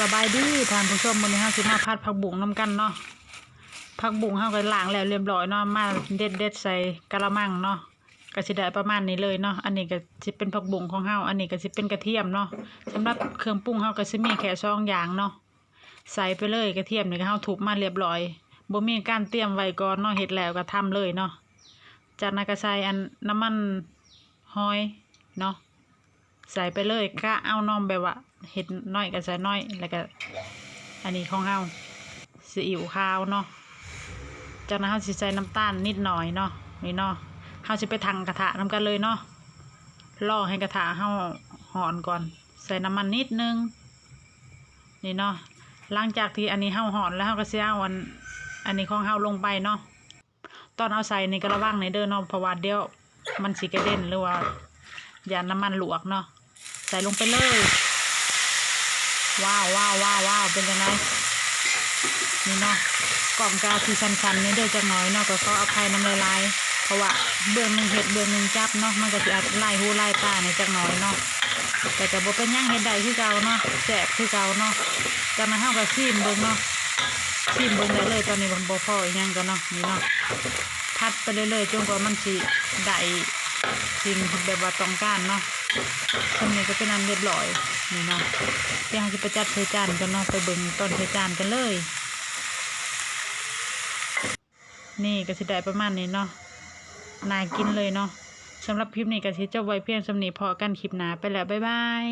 สบายดีท่านผู้ชมวันนี้ห้าสิบมาพัดผักบุ๋งน้ำกันเนาะผักบุ๋งห้าก็ล้างแล้วเรียบร้อยเนาะมาเด็ดเด็ดใส่กะละมังเนาะกระสิได้ประมาณนี้เลยเนาะอันนี้ก็สิเป็นผักบุ๋งของห้าอันนี้ก็สิเป็นกระเทียมเนาะสำหรับเครื่องปรุงห้าก็สิมีแค่ซองอย่างเนาะใส่ไปเลยกระเทียมนี่ก็เฮาถูกมาเรียบร้อยบ่มีการเตรียมไว้ก่อนเนาะเห็ดแล้วก็ทำเลยเนาะ จากนั้นก็ใส่อันน้ำมันหอยเนาะใส่ไปเลยก็เอานมแบบว่าเห็ดน้อยก็ใส่น้อยแล้วก็อันนี้ของเฮาซีอิ๊วขาวเนาะจากนั้นเฮาสิใส่น้ำตาลนิดหน่อยเนาะนี่เนาะเฮาสิไปทังกระทะนํกันเลยเนาะรอให้กระทะเฮาหอนก่อน ใส่น้ำมันนิดนึงนี่เนาะหลังจากที่อันนี้เฮาหอนแล้วเฮาก็สิเอาอันอันนี้ของเฮาลงไปเนาะ อนเอาใส่นี่ก็ระวังในเด้อเนาะเพราะว่าเดี๋ยวมันสิกระเด็นหรือว่าอย่าน้ำมันหลวกเนาะใส่ลงไปเลย ว้าวว้าวว้าวว้าวเป็นยังไงนี่เนาะกล่องกาที่ชันๆนี่เด้อจักหน่อยเนาะก็ขออภัยน้ำลายลายๆเพราะว่าเบื้องหนึ่งเห็ดเบื้องหนึ่งจับเนาะมันก็จะอาจไล่หูไล่ตาในจักน่อยเนาะแต่ก็บ่เป็นหยังเห็ดใดคือเก่าเนาะแสบคือเก่าเนาะจากนั้นเฮาก็ซีมเบิ่งเนาะ ซีมเบิ่งได้เลยตอนนี้บ่บ่พออีกยังกันเนาะนี่เนาะพัดไปเรื่อยๆจนกว่ามันสิได้สิ่งแบบว่าต้องการเนาะคนนี้ก็เป็นอันเรียบร้อยนี่เนาะเดี๋ยวเราจะไปจัดเทจานกันเนาะไปเบิ่งต้นเทจานกันเลย นี่ก็สิได้ประมาณนี้เนาะนายกินเลยเนาะสำหรับคลิปนี้ก็สิจบไว้เพียงสำนีพอกันคลิปหน้าไปแล้วบ๊ายบาย